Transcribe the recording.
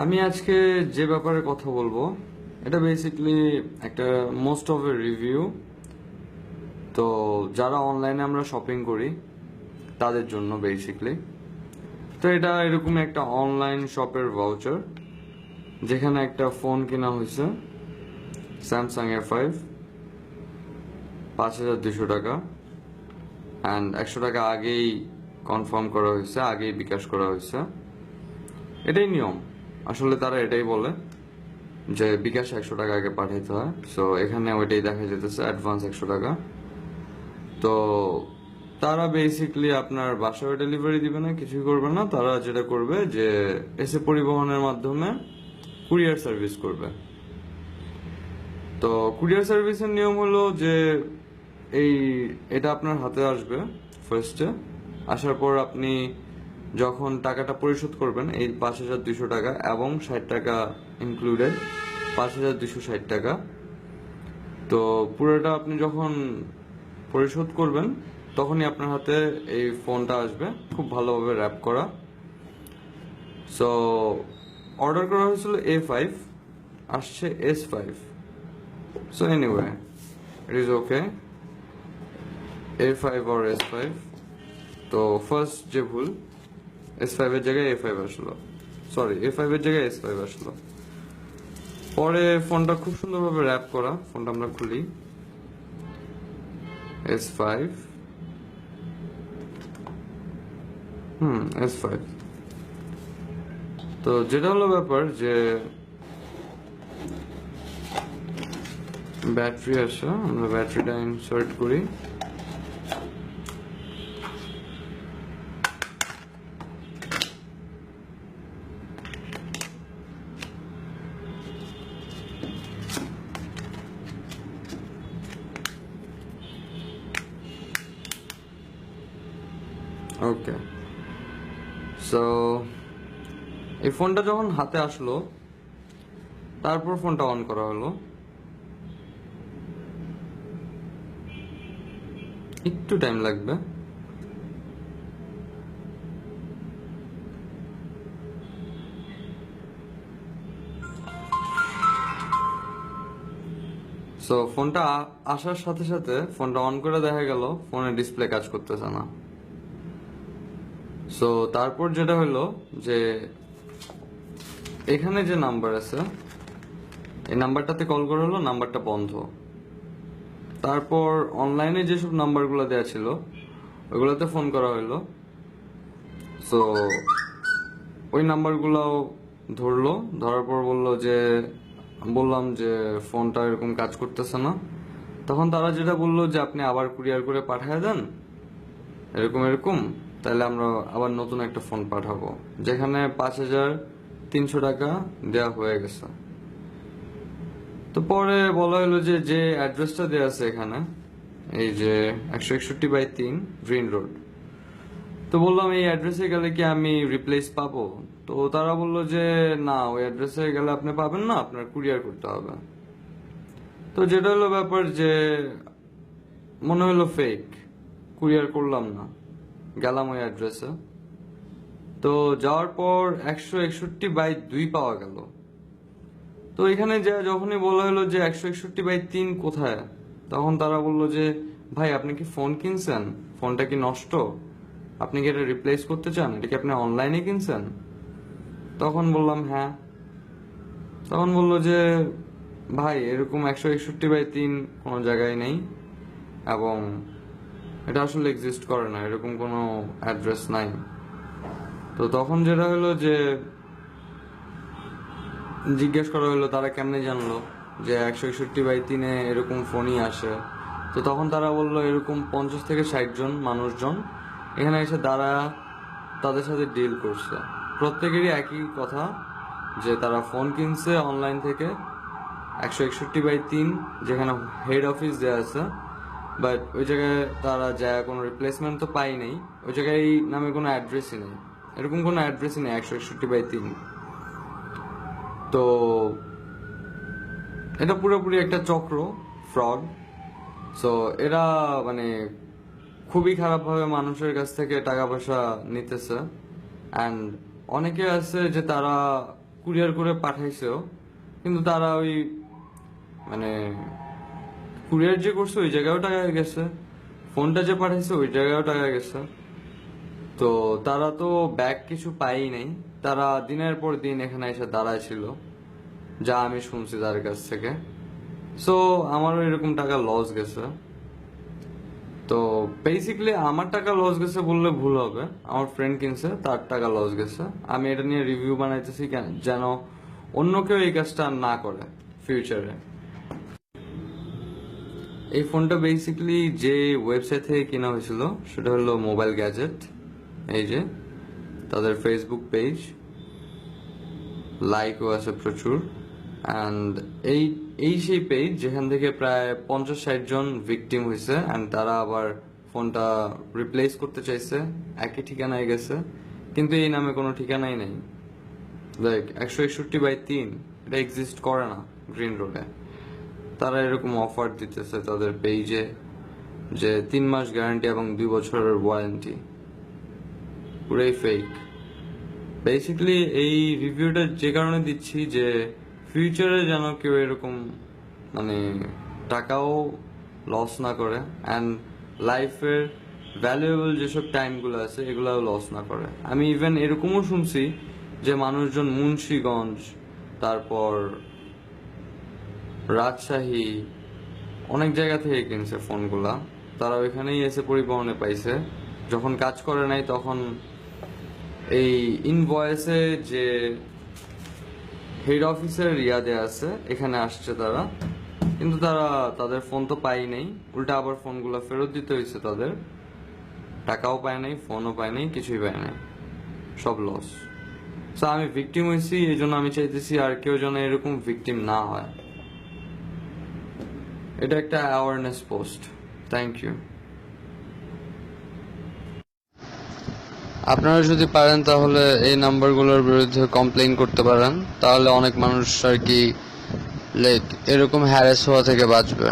আমি আজকে যে ব্যাপারে কথা বলব, এটা বেসিকলি একটা মোস্ট অফ এ রিভিউ তো যারা অনলাইনে আমরা শপিং করি, তাদের জন্য বেসিকলি তো এটা এরকম একটা অনলাইন শপের ভাউচার যেখানে একটা ফোন কেনা হয়েছে স্যামসাং এ ফাইভ পাঁচ হাজার দুশো টাকা। অ্যান্ড একশো টাকা আগেই কনফার্ম করা হয়েছে, আগেই বিকাশ করা হয়েছে। এটাই নিয়ম। আসলে তারা এটাই বলে যে বিকাশ একশো টাকা আগে পাঠাইতে হয়। সো এখানে ওইটাই দেখা যেতেছে অ্যাডভান্স একশো টাকা। তো তারা বেসিকলি আপনার বাসায় ডেলিভারি দিবে না, কিছুই করবে না। তারা যেটা করবে যে এসে পরিবহনের মাধ্যমে কুরিয়ার সার্ভিস করবে। তো কুরিয়ার সার্ভিসের নিয়ম হলো যে এই, এটা আপনার হাতে আসবে ফার্স্টে আসার পর আপনি যখন টাকাটা পরিশোধ করবেন, এই পাঁচ হাজার দুশো টাকা এবং ষাট টাকা ইনক্লুডেড পাঁচ হাজার দুশো ষাট টাকা। তো পুরোটা আপনি যখন পরিশোধ করবেন, তখনই আপনার হাতে এই ফোনটা আসবে, খুব ভালোভাবে র্যাপ করা। সো অর্ডার করা হয়েছিল এ ফাইভ আসছে S five so anyway it is okay A five or S five তো ফার্স্ট যে ভুল এস ফাইভের জায়গায় এ ফাইভ আসলো। সরি এ ফাইভের জায়গায় এস ফাইভ আসলো। পরে ফোনটা খুব সুন্দরভাবে র্যাপ করা, ফোনটা আমরা খুলি। এস ফাইভ হুম এস ফাইভ তো যেটা হলো ব্যাপার যে ব্যাটারি আসে, আমরা ব্যাটারিটা ইনসার্ট করি। ওকে সো এই ফোনটা যখন হাতে আসলো, তারপর ফোনটা অন করা হলো। একটু টাইম লাগবে। সো ফোনটা আসার সাথে সাথে ফোনটা অন করে দেখা গেল ফোনের ডিসপ্লে কাজ করতেছে না। সো তারপর যেটা হলো যে এখানে যে নাম্বার আছে, এই নাম্বারটাতে কল করা হলো নাম্বারটা বন্ধ। তারপর অনলাইনে যেসব নাম্বারগুলো দেওয়া ছিল ওইগুলোতে ফোন করা হলো। সো ওই নাম্বারগুলোও ধরলো, ধরার পর বলল যে বললাম যে ফোনটা এরকম কাজ করতেছে না। তখন তারা যেটা বলল যে, আপনি আবার কুরিয়ার করে পাঠিয়ে দেন, এরকম এরকম। তাহলে আমরা আবার নতুন একটা ফোন পাঠাবো, যেখানে পাঁচ হাজার তিনশো টাকা দেওয়া হয়ে গেছে। তো পরে বলা হলো যে যে অ্যাড্রেসটা দেওয়া আছে এখানে, এই যে একশো একষট্টি বাই তিন গ্রিন রোড তো বললাম, এই অ্যাড্রেসে গেলে কি আমি রিপ্লেস পাবো? তো তারা বলল যে, না, ওই অ্যাড্রেসে গেলে আপনি পাবেন না, আপনার কুরিয়ার করতে হবে। তো যেটা হলো ব্যাপার যে, মনে হলো ফেক কুরিয়ার করলাম না। গেলাম ওই অ্যাড্রেসে তো যাওয়ার পর একশো একষট্টি বাই দুই পাওয়া গেল। তো এখানে যা যখনই বলা হলো যে একশো একষট্টি বাই তিন কোথায়, তখন তারা বলল যে, ভাই, আপনি কি ফোন কিনছেন? ফোনটা কি নষ্ট? আপনি কি এটা রিপ্লেস করতে চান? এটা কি আপনি অনলাইনে কিনছেন? তখন বললাম হ্যাঁ। তখন বলল যে, ভাই, এরকম একশো একষট্টি বাই তিন কোনো জায়গায় নেই এবং এটা আসলে এক্সিস্ট করে না, এরকম কোনো অ্যাড্রেস নাই। তো তখন যেটা হলো যে, জিজ্ঞেস করা হলো তারা কেমনে জানলো যে একশো একষট্টি বাই তিনে এরকম ফোনই আসে। তো তখন তারা বলল এরকম পঞ্চাশ থেকে ষাট জন মানুষজন এখানে এসে তারা তাদের সাথে ডিল করছে। প্রত্যেকেরই একই কথা যে তারা ফোন কিনছে অনলাইন থেকে একশো একষট্টি বাই তিন, যেখানে হেড অফিস দেওয়া আছে। বাট ওই জায়গায় তারা যায়, কোনো রিপ্লেসমেন্ট তো পাই নাই। ওই জায়গায় নামে কোনো অ্যাড্রেসই নেই। এরকম কোনো অ্যাড্রেসই নেই, একশো একষট্টি বাই তিন। তো এটা পুরোপুরি একটা চক্র ফ্রড সো এরা মানে খুবই খারাপভাবে মানুষের কাছ থেকে টাকা পয়সা নিতেছে। অ্যান্ড অনেকে আছে যে তারা কুরিয়ার করে পাঠাইছেও, কিন্তু তারা ওই মানে কুরিয়ার যে করছে, ওই জায়গায়ও টাকা গেছে। ফোনটা যে পাঠাইছে, ওই জায়গায়ও টাকা গেছে। তো তারা তো ব্যাগ কিছু পাই নাই। তারা দিনের পর দিন এখানে এসে দাঁড়ায় ছিল যা আমি শুনছি তার কাছ থেকে। সো আমারও এরকম টাকা লস গেছে। তো বেসিক্যালি আমার টাকা লস গেছে বললে ভুল হবে। আমার ফ্রেন্ড কিনছে, তার টাকা লস গেছে। আমি এটা নিয়ে রিভিউ বানাইতেছি কেন? যেন অন্য কেউ এই কাজটা না করে ফিউচারে এই ফোনটা বেসিক্যালি যে ওয়েবসাইট থেকে কেনা হয়েছিল, সেটা হলো মোবাইল গ্যাজেট এই যে, তাদের ফেসবুক পেজ লাইকও আছে প্রচুর অ্যান্ড এই এই সেই পেজ যেখান থেকে প্রায় পঞ্চাশ ষাট জন ভিকটিম হয়েছে অ্যান্ড তারা আবার ফোনটা রিপ্লেস করতে চাইছে, একই ঠিকানায় গেছে, কিন্তু এই নামে কোনো ঠিকানাই নেই। লাইক একশো একষট্টি বাই তিন, এটা এক্সিস্ট করে না গ্রিন রোডে তারা এরকম অফার দিতেছে তাদের পেজে যে তিন মাস গ্যারান্টি এবং দুই বছরের ওয়ারেন্টি পুরাই ফেক বেসিক্যালি এই রিভিউটা যে কারণে দিচ্ছি যে ফিউচারে যেন কেউ এরকম মানে টাকাও লস না করে অ্যান্ড লাইফের ভ্যালুয়েবল যেসব টাইমগুলো আছে, এগুলোও লস না করে। আমি ইভেন এরকমও শুনছি যে মানুষজন মুন্সীগঞ্জ, তারপর রাজশাহী, অনেক জায়গা থেকে কিনছে ফোনগুলা। তারা ওইখানেই এসে পরিবহনে পাইছে। যখন কাজ করে নাই, তখন এই ইনভয়েসে যে হেড অফিসের রিয়াদে আছে, এখানে আসছে তারা। কিন্তু তারা, তাদের ফোন তো পাই নাই। উল্টা আবার ফোনগুলো ফেরত দিতে হয়েছে তাদের। টাকাও পায় নাই ফোনও পায় নাই, কিছুই পায় নাই। সব লস সো আমি ভিকটিম হয়েছি এই জন্য আমি চাইতেছি আর কেউ যেন এরকম ভিকটিম না হয়। এটা একটা অ্যাওয়ারনেস পোস্ট থ্যাংক ইউ আপনারা যদি পারেন তাহলে এই নাম্বারগুলোর বিরুদ্ধে কমপ্লেন করতে পারেন, তাহলে অনেক মানুষ আর কি লাইক এরকম হ্যারাস হওয়া থেকে বাঁচবে।